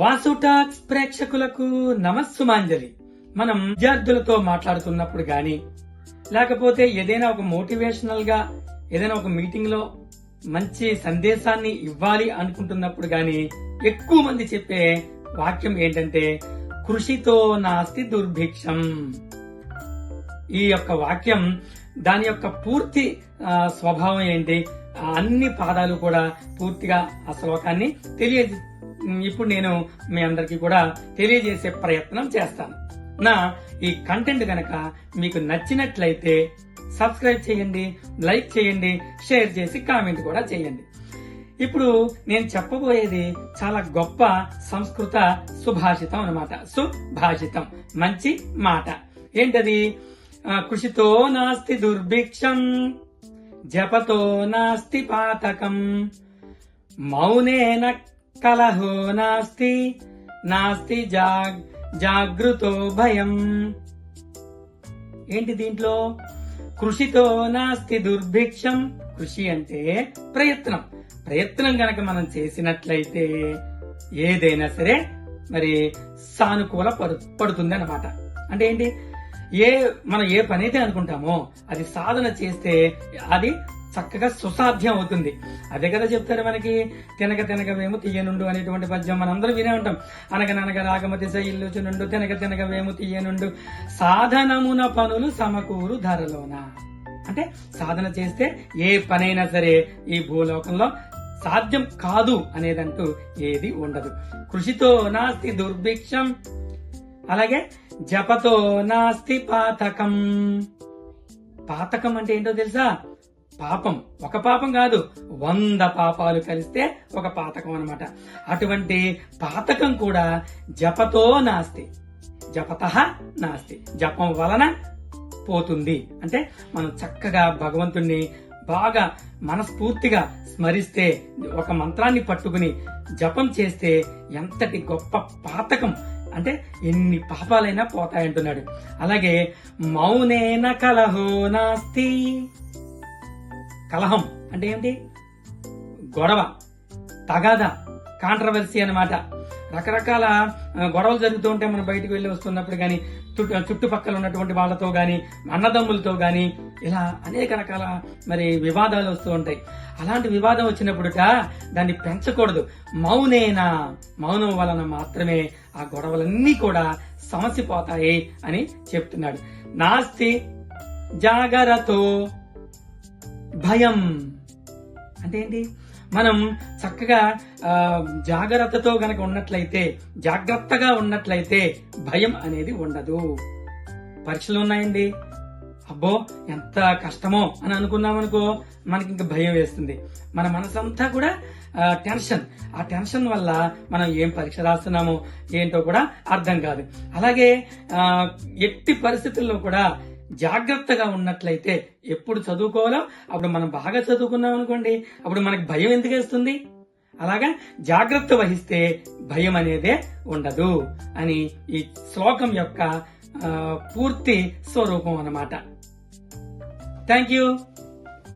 వాసుటాక్స్ ప్రేక్షకులకు నమస్సుమాంజలి. మనం విద్యార్థులతో మాట్లాడుతున్నప్పుడు గాని లేకపోతే ఏదైనా ఒక మోటివేషనల్గా ఏదైనా ఒక మీటింగ్లో మంచి సందేశాన్ని ఇవ్వాలి అనుకుంటున్నప్పుడు గాని ఎక్కువ మంది చెప్పే వాక్యం ఏంటంటే కృషితో నాస్తి దుర్భిక్షం. ఈ యొక్క వాక్యం దాని యొక్క పూర్తి స్వభావం ఏంటి? ఆ అన్ని పాదాలు కూడా పూర్తిగా ఆ శ్లోకాన్ని తెలియ ఇప్పుడు నేను మీ అందరికీ కూడా తెలియజేసే ప్రయత్నం చేస్తాను. నా ఈ కంటెంట్ గనక మీకు నచ్చినట్లయితే సబ్స్క్రైబ్ చేయండి లైక్ చేయండి షేర్ చేసి కామెంట్ కూడా చేయండి. ఇప్పుడు నేను చెప్పబోయేది చాలా గొప్ప సంస్కృత సుభాషితం అన్నమాట. సుభాషితం మంచి మాట. ఏంటది? కృషితో నాస్తి దుర్భిక్షం జపతో నాస్తి పాతకం మౌనేన కలహో నాస్తి నాస్తి జాగ్ జాగృతో భయం. ఏంటి దీంట్లో? కృషితో నాస్తి దుర్భిక్షం. కృషి అంటే ప్రయత్నం. ప్రయత్నం గనక మనం చేసినట్లయితే ఏదైనా సరే మరి సానుకూల పడు పడుతుంది అనమాట అంటే ఏంటి? ఏ మనం ఏ పని అయితే అనుకుంటామో అది సాధన చేస్తే అది చక్కగా సుసాధ్యం అవుతుంది. అదే కదా చెప్తారు మనకి తినక తినక వేము తీయనుండు అనేటువంటి పద్యం మనందరం వినే ఉంటాం. అనగననగ రాగమతి శైల్లుచునుండు తినక తినక వేము తీయనుండు. సాధనమున పనులు సమకూరు ధరలోన. అంటే సాధన చేస్తే ఏ పనైనా సరే ఈ భూలోకంలో సాధ్యం కాదు అనేదంటూ ఏది ఉండదు. కృషితో నాస్తి దుర్భిక్షం అలాగే జపతో నాస్తి పాతకం. పాతకం అంటే ఏంటో తెలుసా? పాపం. ఒక పాపం కాదు వంద పాపాలు కలిస్తే ఒక పాతకం అన్నమాట. అటువంటి పాతకం కూడా జపతో నాస్తి. జపత నాస్తి. జపం వలన పోతుంది. అంటే మనం చక్కగా భగవంతుణ్ణి బాగా మనస్ఫూర్తిగా స్మరిస్తే ఒక మంత్రాన్ని పట్టుకుని జపం చేస్తే ఎంతటి గొప్ప పాతకం. అంటే ఎన్ని పాపాలైనా పోతాయంటున్నాడు. అలాగే మౌనేన కలహో నాస్తి. కలహం అంటే ఏంటి గొడవ తగాద కాంట్రవర్సీ అన్నమాట. రకరకాల గొడవలు జరుగుతూ ఉంటాయి మనం బయటకు వెళ్ళి వస్తున్నప్పుడు కానీ చుట్టుపక్కల ఉన్నటువంటి వాళ్ళతో కానీ అన్నదమ్ములతో కానీ ఇలా అనేక రకాల మరి వివాదాలు వస్తూ ఉంటాయి. అలాంటి వివాదం వచ్చినప్పుడుట దాన్ని పెంచకూడదు. మౌనేనా? మౌనం వలన మాత్రమే ఆ గొడవలన్నీ కూడా సమసిపోతాయి అని చెప్తున్నాడు. నాస్తి జాగరతో భయం. అంటే ఏంటి మనం చక్కగా జాగ్రత్తతో గనక ఉన్నట్లయితే జాగ్రత్తగా ఉన్నట్లయితే భయం అనేది ఉండదు. పరీక్షలు ఉన్నాయండి. అబ్బో ఎంత కష్టమో అని అనుకున్నాం అనుకో మనకి ఇంకా భయం వేస్తుంది. మన మనసంతా కూడా టెన్షన్. ఆ టెన్షన్ వల్ల మనం ఏం పరీక్ష రాస్తున్నామో ఏంటో కూడా అర్థం కాదు. అలాగే ఎట్టి పరిస్థితుల్లో కూడా జాగ్రత్తగా ఉన్నట్లయితే ఎప్పుడు చదువుకోవాలో అప్పుడు మనం బాగా చదువుకున్నాం అనుకోండి అప్పుడు మనకి భయం ఎందుకు వేస్తుంది? అలాగా జాగ్రత్త వహిస్తే భయం అనేదే ఉండదు అని ఈ శ్లోకం యొక్క పూర్తి స్వరూపం అన్నమాట. Thank you